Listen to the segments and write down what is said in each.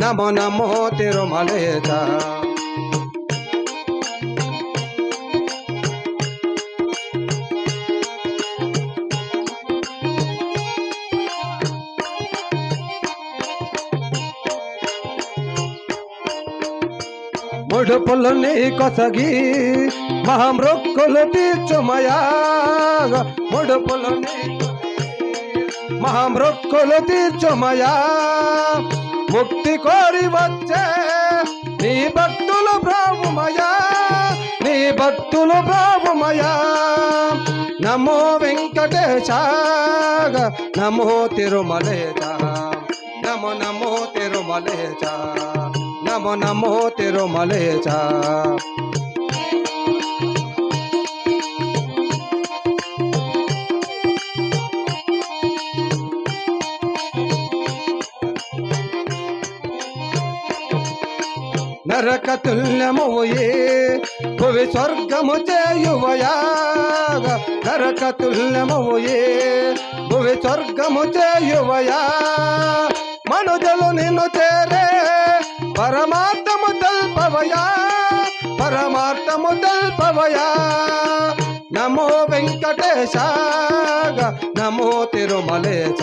నమో నమో తిరుమలేశ ముడుపులు నీ కొసగి మహామృక్కులు తీర్చుమయా ముడుపులు నీ మహామృక్కులు తీర్చుమయా ముక్తి కోరి వచ్చే. నీ భక్తులు బ్రాహ్మయా నీ భక్తులు బ్రాహ్మయా నమో వెంకటేశ నమో తిరుమలేశ. నమో నమో తిరుమలేశ. నమో నమో తిరుమలేశ. నరక తుల్యమోయే భువి స్వర్గము చేయువయా? నరక తుల్యమోయే భువి స్వర్గము చేయువయా? మనుజలు నిన్ను చేరే పరమార్థము తెల్పవయా? పరమార్థము తెల్పవయా? నమో వెంకటేశ నమో తిరుమలేచ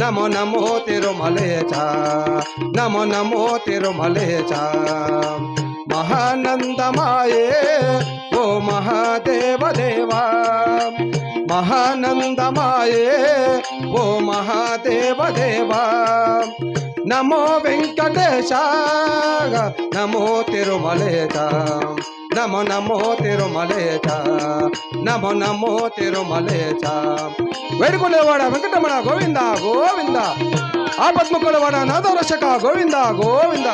నమో నమో తిరుమలేచ నమో నమో తిరుమలేచ. మహానందమాయే ఓ మహాదేవదేవా. మహానందమాయే ఓ మహాదేవదేవా. నమో వెంకటేశ నమో తిరుమలేశ నమో నమో తిరుమలేశ నమో నమో తిరుమలేశ వేడుకునేవాడ వెంకటరమణ గోవింద గోవింద. ఆపద్ముకులవాడ నాదరక్షక గోవింద గోవింద.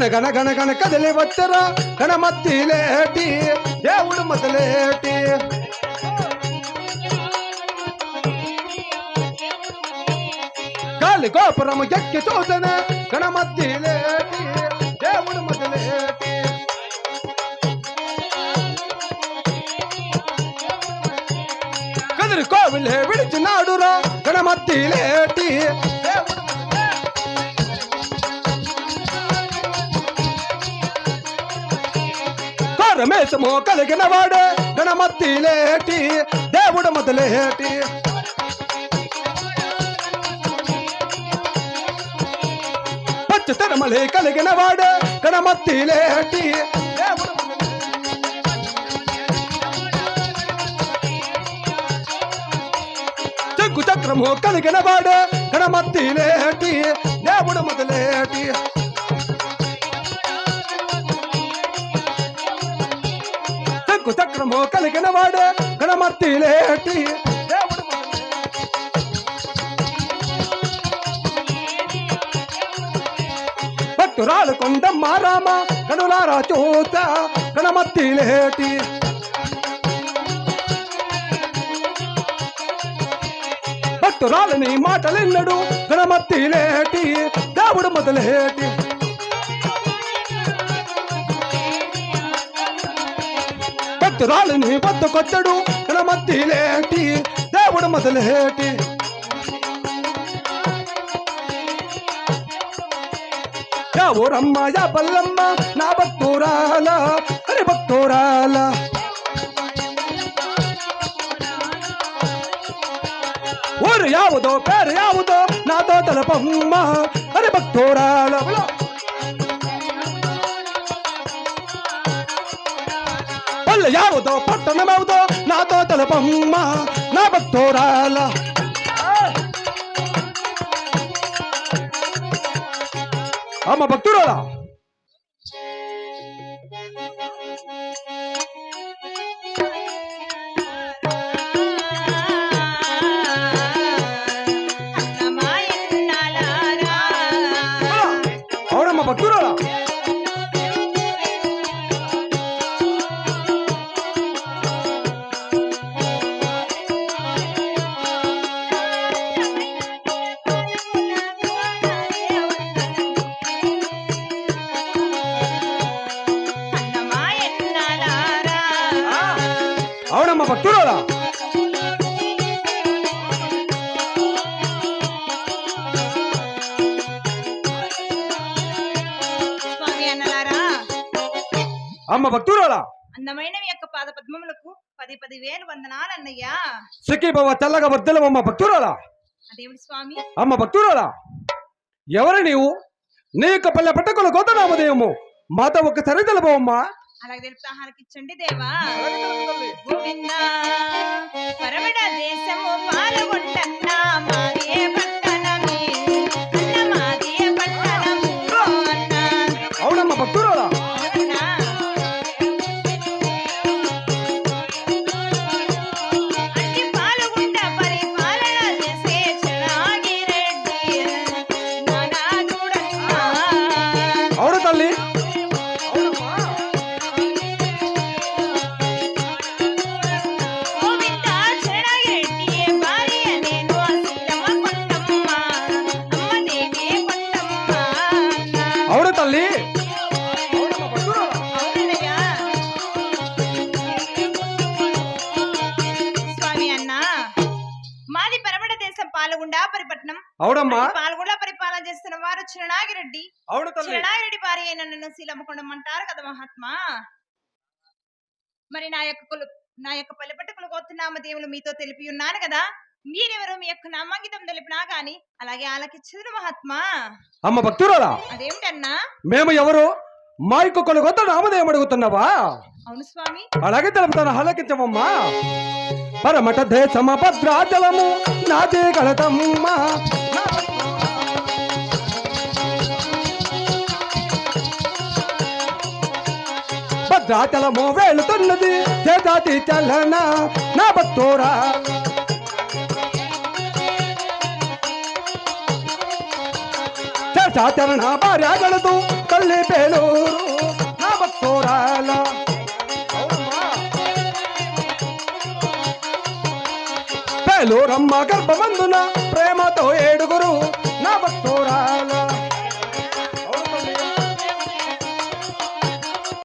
గణ గణ గణ గణ కదిలి వచ్చరా గణ మత్తిలేటి దేవుడు మొదలేటి గాలి గోపురము ఎక్కి చూసిన గణ మత్తిలేటి దేవుడు మొదలేటి కదిరి కోవిలే విడిచినాడురా గణమత్తిలేటి దేవుడు రమేశము కలిగిన వాడే. గణమతి లేటి దేవుడు మొదలేటి. పచ్చ తిరుమలే కలిగిన వాడే. గణమత్తిలేటి దేవుడు చెక్కు చక్రము కలిగిన వాడే. గణమతి లేటి దేవుడు మొదలేటి. చెక్కు కలిగిన వాడే గణమత్తిలేటి దేవుడు పట్టురాలు భక్తురాలు కొండమ్మ రామ కనులారా చూత గణమత్తిలేటి భక్తురాలని మాటలెన్నడు గణమత్తిలేటి దేవుడు మొదలేటి భక్తురాలిని బతుకొచ్చడు కనమద్దిలేటి దేవుడు మొదలేటి యా ఓరమ్మ యా బల్లమ్మ నా భక్తురాల అరే భక్తురాల. ఊరు యావుదో పేరు యావుదో నాతో తలపమ్మ అరే భక్తురాల. పల్లె యావుదో పట్టణమవుదో నాతో తలపమ్మ నా భక్తోరాల అమ్మ భక్తురాలా? అమ్మ భక్తురాలా? అందమైన యొక్క పాద పద్మములకు పది పది వేలు వందనాలు అన్నయ్యా సిక్కిబాబా తెల్లగా వర్దలమమ్మ భక్తురాలా? అదేమిటి స్వామి. అమ్మ భక్తురాలా? ఎవరు నీవు? నీ యొక్క పల్లె పట్టకుల గోతనామదేయము మాతో ఒక్కసారి తెలపవమ్మా. అలాగే తెలుపుతా ఆలకించండి దేవా. గోవింద పరమడ దేశము పాల్గొంటన్నా చిరణాగిరెడ్డి అవును తల్లి. చిరణాగిరెడ్డి భార్య అయిన నన్ను శీలమ్మకొండమంటారు కదా మహాత్మా. మరి నా యొక్క కులు నా యొక్క పల్లెపట్టు కులగొత్తున్నామ దేవులు మీతో తెలిపి ఉన్నాను కదా. మీరెవరు? మీ యొక్క నామాంకితం తెలిపినా గాని అలాగే ఆలకిచ్చదురు మహాత్మా. అమ్మ భక్తురాలా? అదేమిటన్నా? మేము ఎవరు? మా యొక్క కొలగొత్త నామదేయం అడుగుతున్నావా? అవును స్వామి. అలాగే తెలుపుతాను హలకించమమ్మా పరమట దేశమ భద్రాచలము నాదే గలతమ్మా భద్రాచలము వెళుతున్నది చేతాతి చలన నా భక్తోరా. చేతాచరణ భార్యగలదు తల్లి పేలూరు నా భక్తోరాల పేలూరమ్మ గర్భమందున ప్రేమతో ఏడుగురు నా భక్తోరాల